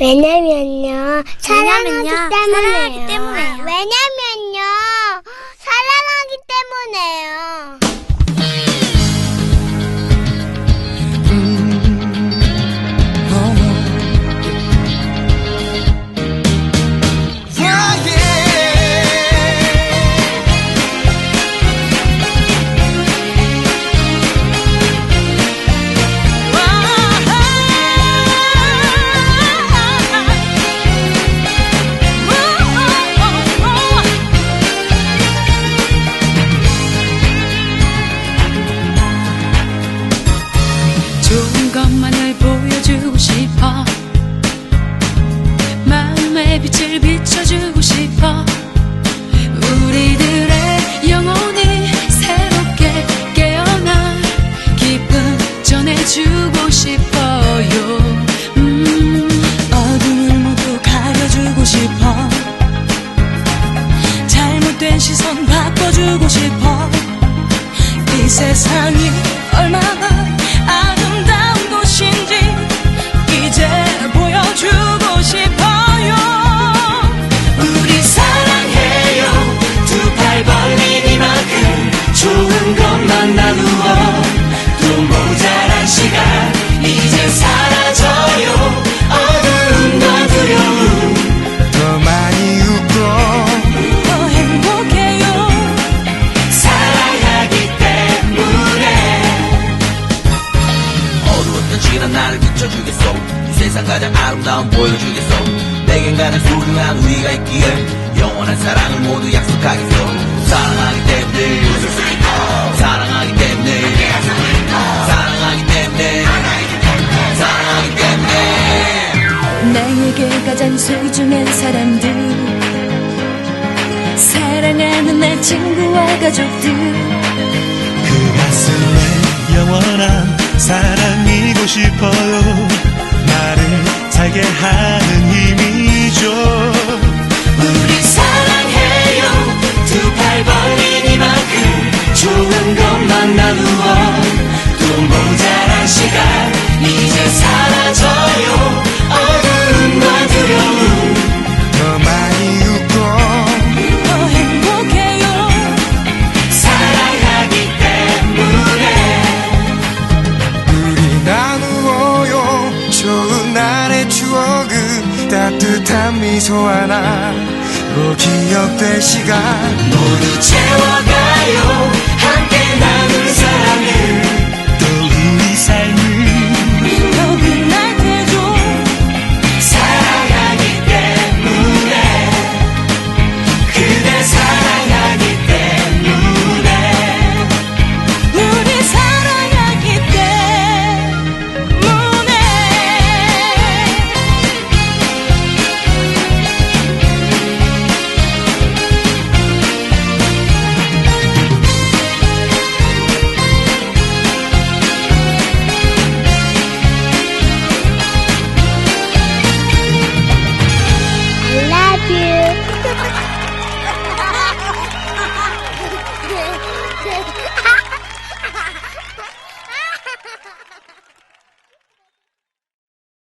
왜냐면요. 사랑하기 왜냐면요, 때문에요. 사랑하기 때문에요. 왜냐면요. 전해주고 싶어요. 음, 어둠을 모두 가려주고 싶어. 잘못된 시선 바꿔주고 싶어. 이 세상이 얼마나 세상 가장 아름다운 보여주겠어 내겐 가장 소중한 우리가 있기에 영원한 사랑을 모두 약속하겠어 사랑하기 때문에. 사랑하기 때문에. 사랑하기 때문에. 사랑하기 때문에. 나에게 가장 소중한 사람들. 사랑하는 내 친구와 가족들. 그 가슴에 영원한 사랑이고 싶어요 살게 하는 힘이죠. 우리 사랑해요. 두 팔 벌린 이만큼 좋은 것만 나누어 또 모자란 시간 이제 사라져요. 어두움과 두려움 더 많이 웃고 더 행복해요. 사랑하기 때문에 우리 나누어요. 좋은 추억은 따뜻한 미소 하나로 기억될 시간. 모두 채워가요